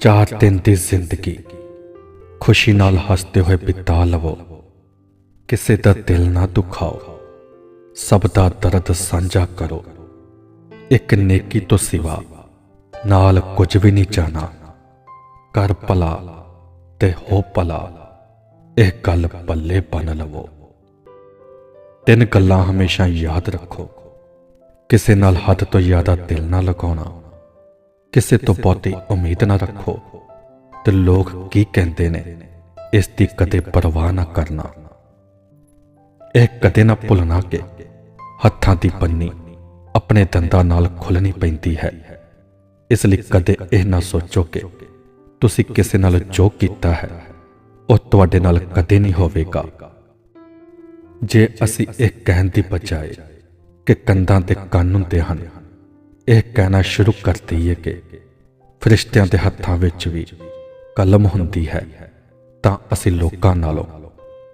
ਚਾਰ ਦਿਨ ਦੀ ਜ਼ਿੰਦਗੀ। ਖੁਸ਼ੀ ਨਾਲ ਹੱਸਦੇ ਹੋਏ ਬਿਤਾ ਲਵੋ। ਕਿਸੇ ਦਾ ਦਿਲ ਨਾ ਦੁਖਾਓ। ਸਭ ਦਾ ਦਰਦ ਸਾਂਝਾ ਕਰੋ। ਇੱਕ ਨੇਕੀ ਤੋਂ ਸਿਵਾ, ਨਾਲ ਕੁਝ ਵੀ ਨਹੀਂ ਜਾਣਾ। ਕਰ ਭਲਾ ਤੇ ਹੋ ਭਲਾ, ਇਹ ਗੱਲ ਪੱਲੇ ਬੰਨ ਲਵੋ। ਤਿੰਨ ਗੱਲਾਂ ਹਮੇਸ਼ਾ ਯਾਦ ਰੱਖੋ। ਕਿਸੇ ਨਾਲ ਹੱਦ ਤੋਂ ਜ਼ਿਆਦਾ ਦਿਲ ਨਾ ਲਗਾਉਣਾ। ਕਿਸੇ ਤੋਂ ਬਹੁਤੀ ਉਮੀਦ ਨਾ ਰੱਖੋ ਤੇ ਲੋਕ ਕੀ ਕਹਿੰਦੇ ਨੇ, ਇਸ ਦੀ ਕਦੇ ਪਰਵਾਹ ਨਾ ਕਰਨਾ। ਇਹ ਕਦੇ ਨਾ ਭੁੱਲਣਾ ਕਿ ਹੱਥਾਂ ਦੀ ਪੰਨੀ ਆਪਣੇ ਦੰਦਾਂ ਨਾਲ ਖੁੱਲਣੀ ਪੈਂਦੀ ਹੈ। ਇਸ ਲਈ ਕਦੇ ਇਹ ਨਾ ਸੋਚੋ ਕਿ ਤੁਸੀਂ ਕਿਸੇ ਨਾਲ ਜੋ ਕੀਤਾ ਹੈ, ਉਹ ਤੁਹਾਡੇ ਨਾਲ ਕਦੇ ਨਹੀਂ ਹੋਵੇਗਾ। ਜੇ ਅਸੀਂ ਇਹ ਕਹਿਣ ਦੀ ਬਜਾਏ ਕਿ ਕੰਧਾਂ ਤੇ ਕੰਨ ਹੁੰਦੇ ਹਨ ਇਹ ਕਹਿਣਾ ਸ਼ੁਰੂ ਕਰਦੀ ਹੈ ਕਿ ਫਰਿਸ਼ਤਿਆਂ ਦੇ ਹੱਥਾਂ ਵਿੱਚ ਵੀ ਕਲਮ ਹੁੰਦੀ ਹੈ। ਤਾਂ ਅਸੀਂ ਲੋਕਾਂ ਨਾਲੋਂ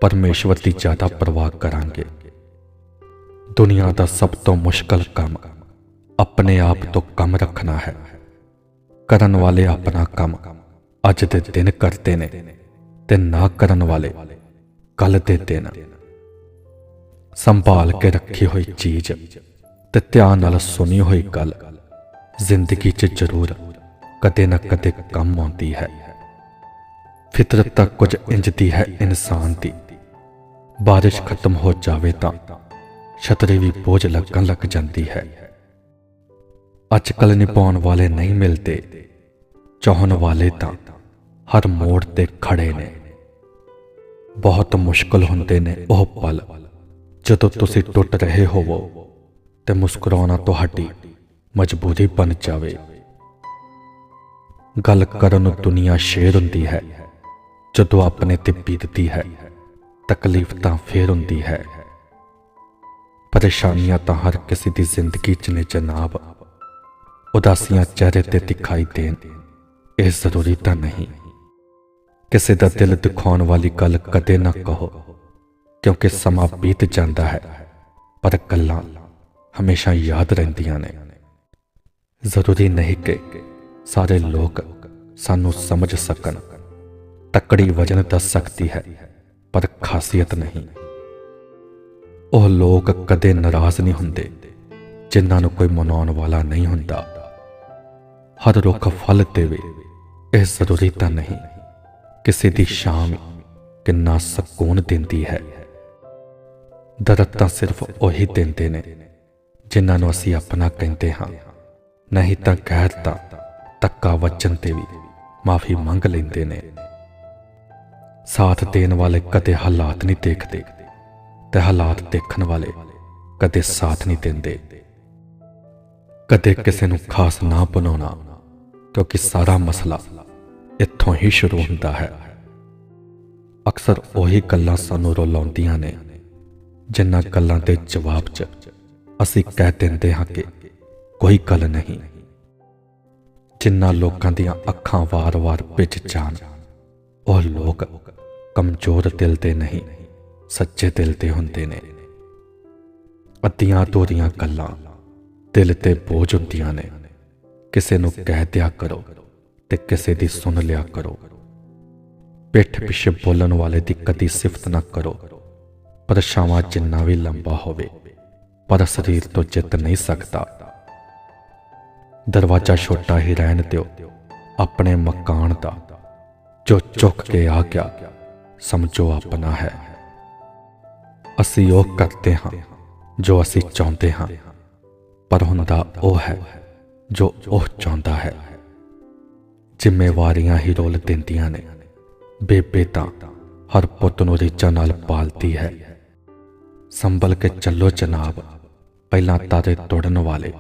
ਪਰਮੇਸ਼ਵਰ ਦੀ ਜ਼ਿਆਦਾ ਪਰਵਾਹ ਕਰਾਂਗੇ। ਦੁਨੀਆ ਦਾ ਸਭ ਤੋਂ ਮੁਸ਼ਕਲ ਕੰਮ ਆਪਣੇ ਆਪ ਤੋਂ ਕੰਮ ਰੱਖਣਾ ਹੈ। ਕਰਨ ਵਾਲੇ ਆਪਣਾ ਕੰਮ ਅੱਜ ਦੇ ਦਿਨ ਕਰਦੇ ਨੇ ਤੇ ਨਾ ਕਰਨ ਵਾਲੇ ਕੱਲ ਦੇ ਦਿਨ। ਸੰਭਾਲ ਕੇ ਰੱਖੀ ਹੋਈ ਚੀਜ਼ ਤੇ ਧਿਆਨ ਨਾਲ ਸੁਣੀ ਹੋਈ ਗੱਲ ਜ਼ਿੰਦਗੀ 'ਚ ਜ਼ਰੂਰ ਕਦੇ ਨਾ ਕਦੇ ਕੰਮ ਆਉਂਦੀ ਹੈ। ਫਿਤਰਤ ਤਾਂ ਕੁਝ ਇੰਜ ਦੀ ਹੈ ਇਨਸਾਨ ਦੀ। ਬਾਰਿਸ਼ ਖਤਮ ਹੋ ਜਾਵੇ ਤਾਂ ਛਤਰੀ ਵੀ ਬੋਝ ਲੱਗਣ ਲੱਗ ਜਾਂਦੀ ਹੈ। ਅੱਜ ਕੱਲ ਨਿਭਾਉਣ ਵਾਲੇ ਨਹੀਂ ਮਿਲਦੇ। ਚਾਹਣ ਵਾਲੇ ਤਾਂ ਹਰ ਮੋੜ ਤੇ ਖੜੇ ਨੇ। ਬਹੁਤ ਮੁਸ਼ਕਲ ਹੁੰਦੇ ਨੇ ਉਹ ਪਲ ਜਦੋਂ ਤੁਸੀਂ ਟੁੱਟ ਰਹੇ ਹੋਵੋ। ਤੇ ਮੁਸਕਰਾਉਣਾ ਤੁਹਾਡੀ ਮਜਬੂਰੀ ਬਣ ਜਾਵੇ। ਗੱਲ ਕਰਨ ਨੂੰ ਦੁਨੀਆ ਸ਼ੇਰ ਹੁੰਦੀ ਹੈ। ਜਦੋਂ ਆਪਣੇ ਤੇ ਬੀਤਦੀ ਹੈ, ਤਕਲੀਫ ਤਾਂ ਫੇਰ ਹੁੰਦੀ ਹੈ। ਪਰੇਸ਼ਾਨੀਆਂ ਤਾਂ ਹਰ ਕਿਸੇ ਦੀ ਜ਼ਿੰਦਗੀ 'ਚ ਨੇ ਜਨਾਬ। ਉਦਾਸੀਆਂ ਚਿਹਰੇ ਤੇ ਦਿਖਾਈ ਦੇਣ, ਇਹ ਜ਼ਰੂਰੀ ਤਾਂ ਨਹੀਂ। ਕਿਸੇ ਦਾ ਦਿਲ ਦਿਖਾਉਣ ਵਾਲੀ ਗੱਲ ਕਦੇ ਨਾ ਕਹੋ, ਕਿਉਂਕਿ ਸਮਾਂ ਬੀਤ ਜਾਂਦਾ ਹੈ, ਪਰ ਗੱਲਾਂ ਹਮੇਸ਼ਾ ਯਾਦ ਰਹਿੰਦੀਆਂ ਨੇ। ਜ਼ਰੂਰੀ ਨਹੀਂ ਕਿ ਸਾਰੇ ਲੋਕ ਸਾਨੂੰ ਸਮਝ ਸਕਣ। ਤੱਕੜੀ ਵਜਨ ਦੱਸ ਸਕਦੀ ਹੈ, ਪਰ ਖਾਸੀਅਤ ਨਹੀਂ। ਉਹ ਲੋਕ ਕਦੇ ਨਾਰਾਜ਼ ਨਹੀਂ ਹੁੰਦੇ, ਜਿਨ੍ਹਾਂ ਨੂੰ ਕੋਈ ਮਨਾਉਣ ਵਾਲਾ ਨਹੀਂ ਹੁੰਦਾ। ਹਰ ਰੁੱਖ ਫਲ ਦੇਵੇ, ਇਹ ਜ਼ਰੂਰੀ ਤਾਂ ਨਹੀਂ। ਕਿਸੇ ਦੀ ਸ਼ਾਮ ਕਿੰਨਾ ਸਕੂਨ ਦਿੰਦੀ ਹੈ। ਦਰਦ ਤਾਂ ਸਿਰਫ ਉਹੀ ਦਿੰਦੇ ਨੇ। ਜਿਨ੍ਹਾਂ ਨੂੰ ਅਸੀਂ ਆਪਣਾ ਕਹਿੰਦੇ ਹਾਂ। ਨਹੀਂ ਤਾਂ ਗੈਰ ਤਾਂ ਤੱਕਾ ਵਚਨ ਤੇ ਵੀ ਮਾਫੀ ਮੰਗ ਲੈਂਦੇ ਨੇ। ਸਾਥ ਦੇਣ ਵਾਲੇ ਕਦੇ ਹਾਲਾਤ ਨਹੀਂ ਦੇਖਦੇ ਤੇ ਹਾਲਾਤ ਦੇਖਣ ਵਾਲੇ ਕਦੇ ਸਾਥ ਨਹੀਂ ਦਿੰਦੇ। ਕਦੇ ਕਿਸੇ ਨੂੰ ਖਾਸ ਨਾ ਬਣਾਉਣਾ, ਕਿਉਂਕਿ ਸਾਰਾ ਮਸਲਾ ਇੱਥੋਂ ਹੀ ਸ਼ੁਰੂ ਹੁੰਦਾ ਹੈ। ਅਕਸਰ ਉਹੀ ਗੱਲਾਂ ਸਾਨੂੰ ਰੋਲਾਉਂਦੀਆਂ ਨੇ, ਜਿਨ੍ਹਾਂ ਗੱਲਾਂ ਦੇ ਜਵਾਬ 'ਚ ਅਸੀਂ ਕਹਿ ਦਿੰਦੇ ਹਾਂ ਕਿ ਕੋਈ ਗੱਲ ਨਹੀਂ। ਜਿਨ੍ਹਾਂ ਲੋਕਾਂ ਦੀਆਂ ਅੱਖਾਂ ਵਾਰ-ਵਾਰ ਵਿੱਚ ਜਾਣ, ਉਹ ਲੋਕ ਕਮਜ਼ੋਰ ਦਿਲ ਦੇ ਨਹੀਂ ਸੱਚੇ ਦਿਲ ਦੇ ਹੁੰਦੇ ਨੇ। ਅੱਧੀਆਂ ਤੋਰੀਆਂ ਗੱਲਾਂ ਦਿਲ ਤੇ ਬੋਝ ਹੁੰਦੀਆਂ ਨੇ। ਕਿਸੇ ਨੂੰ ਕਹਿ ਦਿਆ ਕਰੋ ਤੇ ਕਿਸੇ ਦੀ ਸੁਣ ਲਿਆ ਕਰੋ। ਪਿੱਠ ਪਿੱਛੇ ਬੋਲਣ ਵਾਲੇ ਦੀ ਕਦੀ ਸਿਫਤ ਨਾ ਕਰੋ। ਪਰਛਾਵਾਂ ਜਿੰਨਾ ਵੀ ਲੰਬਾ ਹੋਵੇ ਪਰ ਸਰੀਰ ਤੋਂ ਜਿੱਤ ਨਹੀਂ ਸਕਦਾ। ਦਰਵਾਜ਼ਾ ਛੋਟਾ ਹੀ ਰਹਿਣ ਦਿਓ, ਆਪਣੇ ਮਕਾਨ ਦਾ, ਜੋ ਚੁੱਕ ਕੇ ਆ ਗਿਆ, ਸਮਝੋ ਆਪਣਾ ਹੈ। ਅਸੀਂ ਉਹ ਕਰਦੇ ਹਾਂ ਜੋ ਅਸੀਂ ਚਾਹੁੰਦੇ ਹਾਂ, ਪਰ ਹੁੰਦਾ ਉਹ ਹੈ ਜੋ ਉਹ ਚਾਹੁੰਦਾ ਹੈ। ਜ਼ਿੰਮੇਵਾਰੀਆਂ ਹੀ ਰੋਲ ਦਿੰਦੀਆਂ ਨੇ। ਬੇਬੇ ਤਾਂ ਹਰ ਪੁੱਤ ਨੂੰ ਰੀਚਾ ਨਾਲ ਪਾਲਦੀ ਹੈ। ਸੰਭਲ ਕੇ ਚੱਲੋ ਜਨਾਬ। ਪਹਿਲਾਂ ਤਾਰੇ ਤੋੜਨ ਵਾਲੇ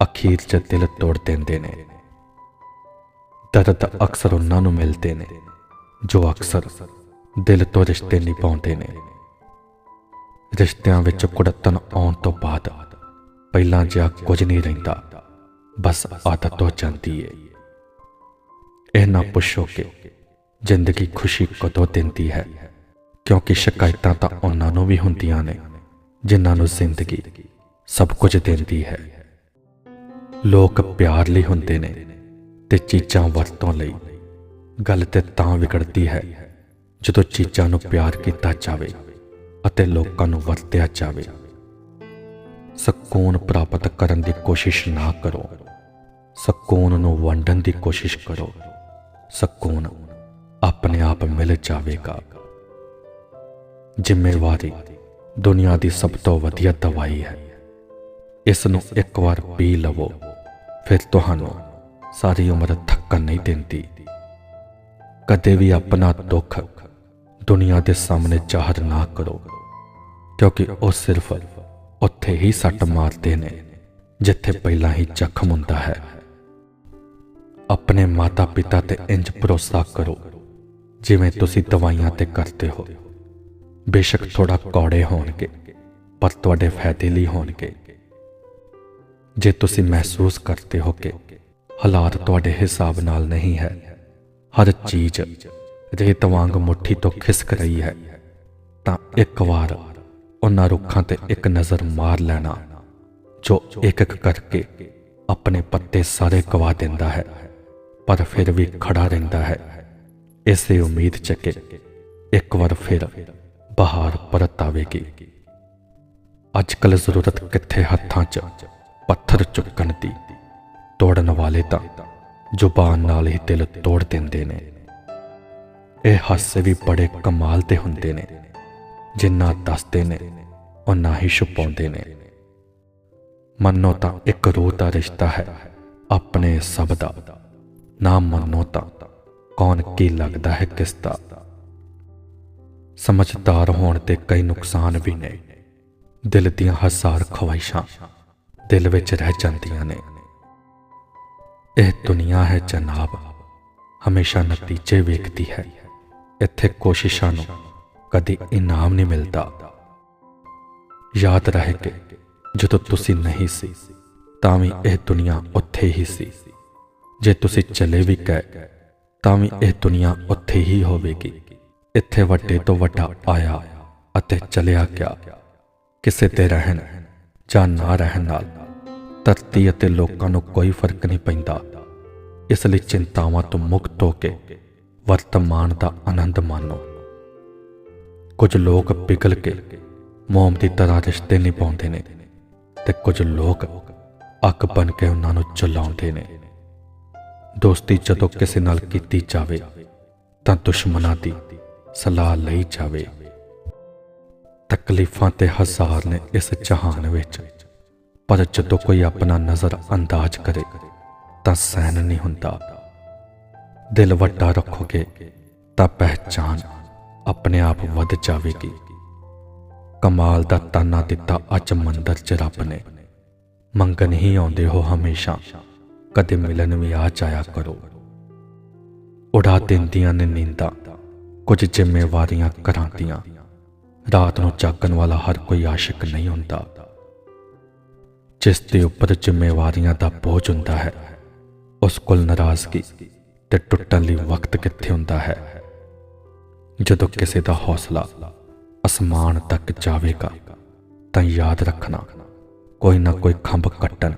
ਅਖੀਰ 'ਚ ਦਿਲ ਤੋੜ ਦਿੰਦੇ ਨੇ। ਦਰਦ ਅਕਸਰ ਉਹਨਾਂ ਨੂੰ ਮਿਲਦੇ ਨੇ, ਜੋ ਅਕਸਰ ਦਿਲ ਤੋਂ ਰਿਸ਼ਤੇ ਨਿਭਾਉਂਦੇ ਨੇ। ਰਿਸ਼ਤਿਆਂ ਵਿੱਚ ਕੁੜੱਤਨ ਆਉਣ ਤੋਂ ਬਾਅਦ ਪਹਿਲਾਂ ਜਿਹਾ ਕੁਝ ਨਹੀਂ ਰਹਿੰਦਾ, ਬਸ ਆਦਤ ਹੋ ਜਾਂਦੀ ਏ। ਇਹ ਨਾ ਪੁੱਛੋ ਕਿ ਜ਼ਿੰਦਗੀ ਖੁਸ਼ੀ ਕਦੋਂ ਦਿੰਦੀ ਹੈ, ਕਿਉਂਕਿ ਸ਼ਿਕਾਇਤਾਂ ਤਾਂ ਉਹਨਾਂ ਨੂੰ ਵੀ ਹੁੰਦੀਆਂ ਨੇ, ਜਿਨ੍ਹਾਂ ਨੂੰ ਜ਼ਿੰਦਗੀ ਸਭ ਕੁਝ ਦਿੰਦੀ ਹੈ। ਲੋਕ ਪਿਆਰ ਲਈ ਹੁੰਦੇ ਨੇ ਤੇ ਚੀਜ਼ਾਂ ਵਰਤੋਂ ਲਈ। ਗੱਲ ਤੇ ਤਾਂ ਵਿਗੜਦੀ ਹੈ, ਜਦੋਂ ਚੀਜ਼ਾਂ ਨੂੰ ਪਿਆਰ ਕੀਤਾ ਜਾਵੇ ਅਤੇ ਲੋਕਾਂ ਨੂੰ ਵਰਤਿਆ ਜਾਵੇ। ਸਕੂਨ ਪ੍ਰਾਪਤ ਕਰਨ ਦੀ ਕੋਸ਼ਿਸ਼ ਨਾ ਕਰੋ। ਸਕੂਨ ਨੂੰ ਵੰਡਣ ਦੀ ਕੋਸ਼ਿਸ਼ ਕਰੋ। ਸਕੂਨ ਆਪਣੇ ਆਪ ਮਿਲ ਜਾਵੇਗਾ। ਜ਼ਿੰਮੇਵਾਰੀ ਦੁਨੀਆ ਦੀ ਸਭ ਤੋਂ ਵਧੀਆ ਦਵਾਈ ਹੈ। ਇਸ ਨੂੰ ਇੱਕ ਵਾਰ ਪੀ ਲਵੋ। ਫਿਰ ਤੁਹਾਨੂੰ ਸਾਰੀ ਉਮਰ ਥੱਕਣ ਨਹੀਂ ਦਿੰਦੀ। ਕਦੇ ਵੀ ਆਪਣਾ ਦੁੱਖ ਦੁਨੀਆ ਦੇ ਸਾਹਮਣੇ ਜ਼ਾਹਰ ਨਾ ਕਰੋ, ਕਿਉਂਕਿ ਉਹ ਸਿਰਫ ਉੱਥੇ ਹੀ ਸੱਟ ਮਾਰਦੇ ਨੇ, ਜਿੱਥੇ ਪਹਿਲਾਂ ਹੀ ਜ਼ਖਮ ਹੁੰਦਾ ਹੈ। ਆਪਣੇ ਮਾਤਾ-ਪਿਤਾ ਤੇ ਇੰਜ ਭਰੋਸਾ ਕਰੋ, ਜਿਵੇਂ ਤੁਸੀਂ ਦਵਾਈਆਂ ਤੇ ਕਰਦੇ ਹੋ। ਬੇਸ਼ੱਕ ਥੋੜਾ ਕੌੜੇ ਹੋਣਗੇ, ਪਰ ਤੁਹਾਡੇ ਫਾਇਦੇ ਲਈ ਹੋਣਗੇ। ਜੇ ਤੁਸੀਂ ਮਹਿਸੂਸ ਕਰਦੇ ਹੋ ਕਿ ਹਾਲਾਤ ਤੁਹਾਡੇ ਹਿਸਾਬ ਨਾਲ ਨਹੀਂ ਹੈ, ਹਰ ਚੀਜ਼ ਰੇਤ ਵਾਂਗ ਮੁੱਠੀ ਤੋਂ ਖਿਸਕ ਰਹੀ ਹੈ, ਤਾਂ ਇੱਕ ਵਾਰ ਉਹਨਾਂ ਰੁੱਖਾਂ ਤੇ ਇੱਕ ਨਜ਼ਰ ਮਾਰ ਲੈਣਾ, ਜੋ ਇੱਕ ਇੱਕ ਕਰਕੇ ਆਪਣੇ ਪੱਤੇ ਸਾਰੇ ਗਵਾ ਦਿੰਦਾ ਹੈ, ਪਰ ਫਿਰ ਵੀ ਖੜਾ ਰਹਿੰਦਾ ਹੈ। ਇਸੇ ਉਮੀਦ ਚ ਕਿ ਇੱਕ ਵਾਰ ਫਿਰ ਬਹਾਰ ਪਰਤ ਆਵੇਗੀ। ਅੱਜ ਕੱਲ ਜ਼ਰੂਰਤ ਕਿੱਥੇ ਹੱਥਾਂ 'ਚ ਪੱਥਰ ਚੁੱਕਣ ਦੀ ਤੋੜਨ ਵਾਲੇ ਤਾਂ ਜ਼ੁਬਾਨ ਨਾਲ ਹੀ ਦਿਲ ਤੋੜ ਦਿੰਦੇ ਨੇ। ਇਹ ਹਾਸੇ ਵੀ ਬੜੇ ਕਮਾਲ ਦੇ ਹੁੰਦੇ ਨੇ, ਜਿੰਨਾ ਦੱਸਦੇ ਨੇ ਉਹਨਾਂ ਹੀ ਛੁਪਾਉਂਦੇ ਨੇ। ਮੰਨੋ ਤਾਂ ਇੱਕ ਰੂਹ ਦਾ ਰਿਸ਼ਤਾ ਹੈ, ਆਪਣੇ ਸਭ ਦਾ। ਨਾ ਮੰਨੋ ਤਾਂ ਕੌਣ ਕੀ ਲੱਗਦਾ ਹੈ ਕਿਸ ਦਾ। ਸਮਝਦਾਰ ਹੋਣ ਤੇ ਕਈ ਨੁਕਸਾਨ ਵੀ ਨੇ। ਦਿਲ ਦੀਆਂ ਹਜ਼ਾਰ ਖਵਾਇਸ਼ਾਂ ਦਿਲ ਵਿੱਚ ਰਹਿ ਜਾਂਦੀਆਂ ਨੇ। ਇਹ ਦੁਨੀਆ ਹੈ ਜਨਾਬ, ਹਮੇਸ਼ਾ ਨਤੀਜੇ ਵੇਖਦੀ ਹੈ। ਇੱਥੇ ਕੋਸ਼ਿਸ਼ਾਂ ਨੂੰ ਕਦੇ ਇਨਾਮ ਨਹੀਂ ਮਿਲਦਾ। ਯਾਦ ਰਹੇ ਕਿ ਜਦੋਂ ਤੁਸੀਂ ਨਹੀਂ ਸੀ, ਤਾਂ ਵੀ ਇਹ ਦੁਨੀਆ ਉੱਥੇ ਹੀ ਸੀ। ਜੇ ਤੁਸੀਂ ਚਲੇ ਵੀ ਗਏ, ਤਾਂ ਵੀ ਇਹ ਦੁਨੀਆ ਉੱਥੇ ਹੀ ਹੋਵੇਗੀ। ਇੱਥੇ ਵੱਡੇ ਤੋਂ ਵੱਡਾ ਆਇਆ ਅਤੇ ਚਲਿਆ ਗਿਆ। ਕਿਸੇ ਤੇ ਰਹਿਣ ਜਾਂ ਨਾ ਰਹਿਣ ਨਾਲ, ਧਰਤੀ ਅਤੇ ਲੋਕਾਂ ਨੂੰ ਕੋਈ ਫ਼ਰਕ ਨਹੀਂ ਪੈਂਦਾ। ਇਸ ਲਈ ਚਿੰਤਾਵਾਂ ਤੋਂ ਮੁਕਤ ਹੋ ਕੇ ਵਰਤਮਾਨ ਦਾ ਆਨੰਦ ਮਾਣੋ। ਕੁਝ ਲੋਕ ਪਿਘਲ ਕੇ ਮੋਮ ਦੀ ਤਰ੍ਹਾਂ ਰਿਸ਼ਤੇ ਨਿਭਾਉਂਦੇ ਨੇ ਤੇ ਕੁਝ ਲੋਕ ਅੱਗ ਬਣ ਕੇ ਉਹਨਾਂ ਨੂੰ ਚਲਾਉਂਦੇ ਨੇ। ਦੋਸਤੀ ਜਦੋਂ ਕਿਸੇ ਨਾਲ ਕੀਤੀ ਜਾਵੇ ਤਾਂ ਦੁਸ਼ਮਣਾਂ ਦੀ ਸਲਾਹ ਲਈ ਜਾਵੇ। ਤਕਲੀਫਾਂ ਤੇ ਹਜ਼ਾਰ ਨੇ ਇਸ ਜਹਾਨ ਵਿੱਚ। ਪਰ ਜਦੋਂ ਕੋਈ ਆਪਣਾ ਨਜ਼ਰ ਅੰਦਾਜ਼ ਕਰੇ, ਤਾਂ ਸਹਿਨ ਨਹੀਂ ਹੁੰਦਾ। ਦਿਲ ਵੱਡਾ ਰੱਖੋਗੇ, ਤਾਂ ਪਹਿਚਾਨ ਆਪਣੇ ਆਪ ਵੱਧ ਜਾਵੇਗੀ। ਕਮਾਲ ਦਾ ਤਾਨਾ ਦਿੱਤਾ ਅੱਜ ਮੰਦਰ ਚ ਰੱਬ ਨੇ। ਮੰਗਣ ਹੀ ਆਉਂਦੇ ਹੋ ਹਮੇਸ਼ਾ। ਕਦੇ ਮਿਲਣ ਵੀ ਆ ਜਾਇਆ ਕਰੋ। ਉਡਾ ਦਿੰਦੀਆਂ ਨੇ ਨੀਂਦਾਂ। ਕੁਝ ਜ਼ਿੰਮੇਵਾਰੀਆਂ ਕਰਾਂਦੀਆਂ। ਰਾਤ ਨੂੰ ਜਾਗਣ ਵਾਲਾ ਹਰ ਕੋਈ ਆਸ਼ਿਕ ਨਹੀਂ ਹੁੰਦਾ। ਜਿਸ ਦੇ ਉੱਪਰ ਜ਼ਿੰਮੇਵਾਰੀਆਂ ਦਾ ਬੋਝ ਹੁੰਦਾ ਹੈ, ਉਸ ਕੋਲ ਨਾਰਾਜ਼ਗੀ ਤੇ ਟੁੱਟਣ ਲਈ ਵਕਤ ਕਿੱਥੇ ਹੁੰਦਾ ਹੈ? ਜਦੋਂ ਕਿਸੇ ਦਾ ਹੌਸਲਾ ਅਸਮਾਨ ਤੱਕ ਜਾਵੇਗਾ, ਤਾਂ ਯਾਦ ਰੱਖਣਾ, ਕੋਈ ਨਾ ਕੋਈ ਖੰਭ ਕੱਟਣ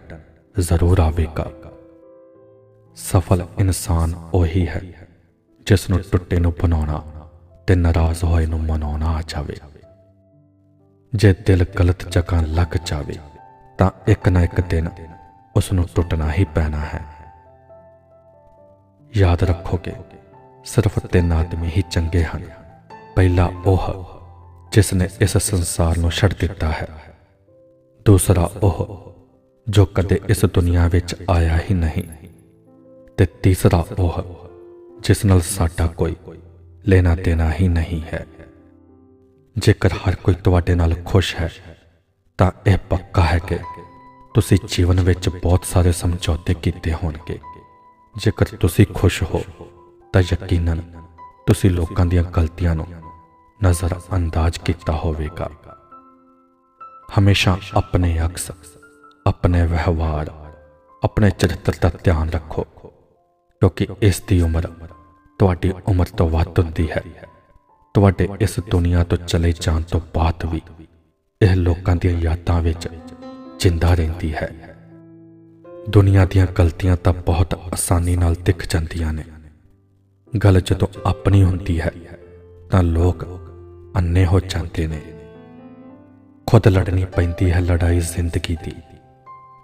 ਜ਼ਰੂਰ ਆਵੇਗਾ। ਸਫਲ ਇਨਸਾਨ ਉਹੀ ਹੈ, ਜਿਸ ਨੂੰ ਟੁੱਟੇ ਨੂੰ ਬਣਾਉਣਾ ਤੇ ਨਾਰਾਜ਼ ਹੋਏ ਨੂੰ ਮਨਾਉਣਾ ਆ ਜਾਵੇ। ਜੇ ਦਿਲ ਗਲਤ ਜਗ੍ਹਾ ਲੱਗ ਜਾਵੇ, ਤਾਂ ਇੱਕ ਨਾ ਇੱਕ ਦਿਨ ਉਸ ਨੂੰ ਟੁੱਟਣਾ ਹੀ ਪੈਣਾ ਹੈ। ਯਾਦ ਰੱਖੋਗੇ, ਸਿਰਫ ਤਿੰਨ ਆਦਮੀ ਹੀ ਚੰਗੇ ਹਨ। ਪਹਿਲਾ ਉਹ ਜਿਸ ਨੇ ਇਸ ਸੰਸਾਰ ਨੂੰ ਛੱਡ ਦਿੱਤਾ ਹੈ। ਦੂਸਰਾ ਉਹ ਜੋ ਕਦੇ ਇਸ ਦੁਨੀਆ ਵਿੱਚ ਆਇਆ ਹੀ ਨਹੀਂ। ਤੇ ਤੀਸਰਾ ਉਹ ਜਿਸ ਨਾਲ ਸਾਡਾ ਕੋਈ ਲੈਣਾ ਦੇਣਾ ਹੀ ਨਹੀਂ ਹੈ। ਜੇਕਰ ਹਰ ਕੋਈ ਤੁਹਾਡੇ ਨਾਲ ਖੁਸ਼ ਹੈ, ਤਾਂ ਇਹ ਪੱਕਾ ਹੈ ਕਿ ਤੁਸੀਂ ਜੀਵਨ ਵਿੱਚ ਬਹੁਤ ਸਾਰੇ ਸਮਝੌਤੇ ਕੀਤੇ ਹੋਣਗੇ। ਜੇਕਰ ਤੁਸੀਂ ਖੁਸ਼ ਹੋ, ਤਾਂ ਯਕੀਨਨ ਤੁਸੀਂ ਲੋਕਾਂ ਦੀਆਂ ਗਲਤੀਆਂ ਨੂੰ ਨਜ਼ਰ ਅੰਦਾਜ਼ ਕੀਤਾ ਹੋਵੇਗਾ। ਹਮੇਸ਼ਾ ਆਪਣੇ ਅਕਸ, ਆਪਣੇ ਵਿਵਹਾਰ, ਆਪਣੇ ਚਰਿੱਤਰ ਦਾ ਧਿਆਨ ਰੱਖੋ, ਕਿਉਂਕਿ ਇਸ ਦੀ ਉਮਰ ਤੁਹਾਡੀ ਉਮਰ ਤੋਂ ਵੱਧ ਹੁੰਦੀ ਹੈ। ਤੁਹਾਡੇ ਇਸ ਦੁਨੀਆ ਤੋਂ ਚਲੇ ਜਾਣ ਤੋਂ ਬਾਅਦ ਵੀ ਇਹ ਲੋਕਾਂ ਦੀਆਂ ਯਾਦਾਂ ਵਿੱਚ ਜਿੰਦਾ ਰਹਿੰਦੀ ਹੈ। ਦੁਨੀਆ ਦੀਆਂ ਗਲਤੀਆਂ ਤਾਂ ਬਹੁਤ ਆਸਾਨੀ ਨਾਲ ਦਿਖ ਜਾਂਦੀਆਂ ਨੇ। ਗੱਲ ਜਦੋਂ ਆਪਣੀ ਹੁੰਦੀ ਹੈ, ਤਾਂ ਲੋਕ ਅੰਨੇ ਹੋ ਜਾਂਦੇ ਨੇ। ਖੁਦ ਲੜਨੀ ਪੈਂਦੀ ਹੈ ਲੜਾਈ ਜ਼ਿੰਦਗੀ ਦੀ।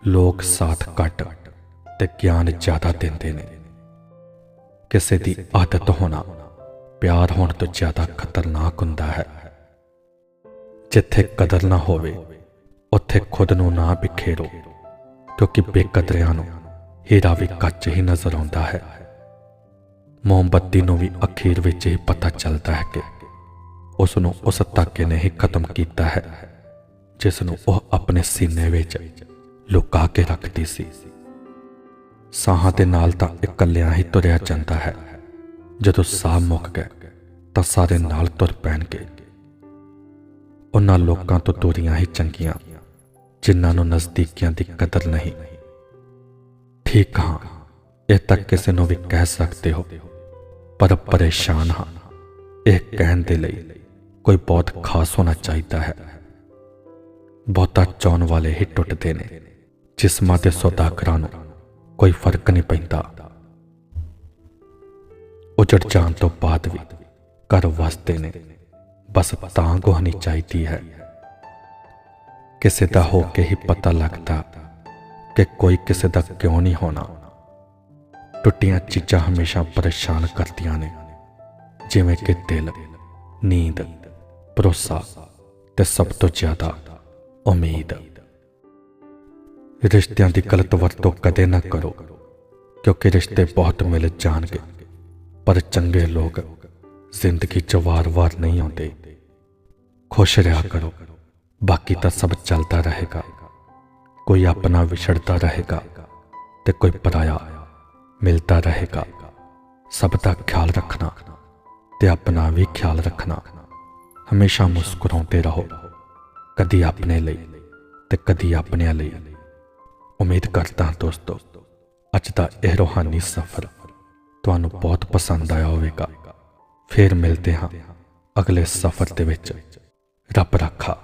ਲੋਕ ਸਾਥ ਘੱਟ ਤੇ ਗਿਆਨ ਜ਼ਿਆਦਾ ਦਿੰਦੇ ਨੇ। ਕਿਸੇ ਦੀ ਆਦਤ ਹੋਣਾ ਪਿਆਰ ਹੋਣ ਤੋਂ ਜ਼ਿਆਦਾ ਖਤਰਨਾਕ ਹੁੰਦਾ ਹੈ। ਜਿੱਥੇ ਕਦਰ ਨਾ ਹੋਵੇ, ਉੱਥੇ ਖੁਦ ਨੂੰ ਨਾ ਬਿਖੇਰੋ ਕਿਉਂਕਿ ਬੇਕਦਰਿਆਂ ਨੂੰ ਹੀਰਾ ਵੀ ਕੱਚ ਹੀ ਨਜ਼ਰ ਆਉਂਦਾ ਹੈ। ਮੋਮਬੱਤੀ ਨੂੰ ਵੀ ਅਖੀਰ ਵਿੱਚ ਹੀ ਪਤਾ ਚੱਲਦਾ ਹੈ ਕਿ ਉਸ ਨੂੰ ਉਸ ਧਾਗੇ ਨੇ ਹੀ ਖਤਮ ਕੀਤਾ ਹੈ ਜਿਸ ਨੂੰ ਉਹ ਆਪਣੇ ਸੀਨੇ ਵਿੱਚ ਲੁਕਾ ਕੇ ਰੱਖਦੀ ਸੀ। ਸਾਹਾਂ ਦੇ ਨਾਲ ਤਾਂ ਇਕੱਲਿਆਂ ਹੀ ਤੁਰਿਆ ਜਾਂਦਾ ਹੈ। ਜਦੋਂ ਸਾਹ ਮੁੱਕ ਗਏ, ਤਾਂ ਸਾਰੇ ਨਾਲ ਤੁਰ ਪੈਣਗੇ। ਉਹਨਾਂ ਲੋਕਾਂ ਤੋਂ ਦੂਰੀਆਂ ਹੀ ਚੰਗੀਆਂ, ਜਿਨ੍ਹਾਂ ਨੂੰ ਨਜ਼ਦੀਕੀਆਂ ਦੀ ਕਦਰ ਨਹੀਂ। ਠੀਕ ਹਾਂ, ਇਹ ਤਾਂ ਕਿਸੇ ਨੂੰ ਵੀ ਕਹਿ ਸਕਦੇ ਹੋ, ਪਰ ਪਰੇਸ਼ਾਨ ਹਾਂ। ਇਹ ਕਹਿਣ ਦੇ ਲਈ ਕੋਈ ਬਹੁਤ ਖਾਸ ਹੋਣਾ ਚਾਹੀਦਾ ਹੈ। ਬਹੁਤਾ ਚਾਹਣ ਵਾਲੇ ਹੀ ਟੁੱਟਦੇ ਨੇ, ਜਿਸਮਾਂ ਤੇ ਸੌਦਾਗਰਾਂ ਨੂੰ ਕੋਈ ਫ਼ਰਕ ਨਹੀਂ ਪੈਂਦਾ। ਉਜੜ ਜਾਣ ਤੋਂ ਬਾਅਦ ਵੀ ਘਰ ਵਸਦੇ ਨੇ। ਬਸ ਤਾਂ ਹੋਣੀ ਚਾਹੀਦੀ ਹੈ। ਕਿਸੇ ਦਾ ਹੋ ਕੇ ਹੀ ਪਤਾ ਲੱਗਦਾ ਕਿ ਕੋਈ ਕਿਸੇ ਦਾ ਕਿਉਂ ਨਹੀਂ ਹੋਣਾ। ਟੁੱਟੀਆਂ ਚੀਜ਼ਾਂ ਹਮੇਸ਼ਾ ਪਰੇਸ਼ਾਨ ਕਰਦੀਆਂ ਨੇ। ਜਿਵੇਂ ਕਿ ਦਿਲ, ਨੀਂਦ, ਭਰੋਸਾ ਤੇ ਸਭ ਤੋਂ ਜ਼ਿਆਦਾ ਉਮੀਦ। ਰਿਸ਼ਤਿਆਂ ਦੀ ਗਲਤ ਵਰਤੋਂ ਕਦੇ ਨਾ ਕਰੋ, ਕਿਉਂਕਿ ਰਿਸ਼ਤੇ ਬਹੁਤ ਮਿਲ ਜਾਣਗੇ। ਪਰ ਚੰਗੇ ਲੋਕ ਜ਼ਿੰਦਗੀ 'ਚ ਵਾਰ-ਵਾਰ ਨਹੀਂ ਆਉਂਦੇ। ਖੁਸ਼ ਰਿਹਾ ਕਰੋ। ਬਾਕੀ ਤਾਂ ਸਭ ਚੱਲਦਾ ਰਹੇਗਾ। ਕੋਈ ਆਪਣਾ ਵਿਛੜਦਾ ਰਹੇਗਾ ਤੇ ਕੋਈ ਪਰਾਇਆ ਮਿਲਦਾ ਰਹੇਗਾ। ਸਭ ਦਾ ਖਿਆਲ ਰੱਖਣਾ ਤੇ ਆਪਣਾ ਵੀ ਖਿਆਲ ਰੱਖਣਾ। ਹਮੇਸ਼ਾ ਮੁਸਕਰਾਉਂਦੇ ਰਹੋ। ਕਦੀ ਆਪਣੇ ਲਈ ਤੇ ਕਦੀ ਆਪਣਿਆਂ ਲਈ। ਉਮੀਦ ਕਰਦਾ ਦੋਸਤੋ, ਅੱਜ ਦਾ ਇਹ ਰੋਹਾਨੀ ਸਫ਼ਰ ਤੁਹਾਨੂੰ ਬਹੁਤ ਪਸੰਦ ਆਇਆ ਹੋਵੇਗਾ। ਫਿਰ ਮਿਲਦੇ ਹਾਂ ਅਗਲੇ ਸਫ਼ਰ ਦੇ ਵਿੱਚ। ਰੱਬ ਰੱਖਾ।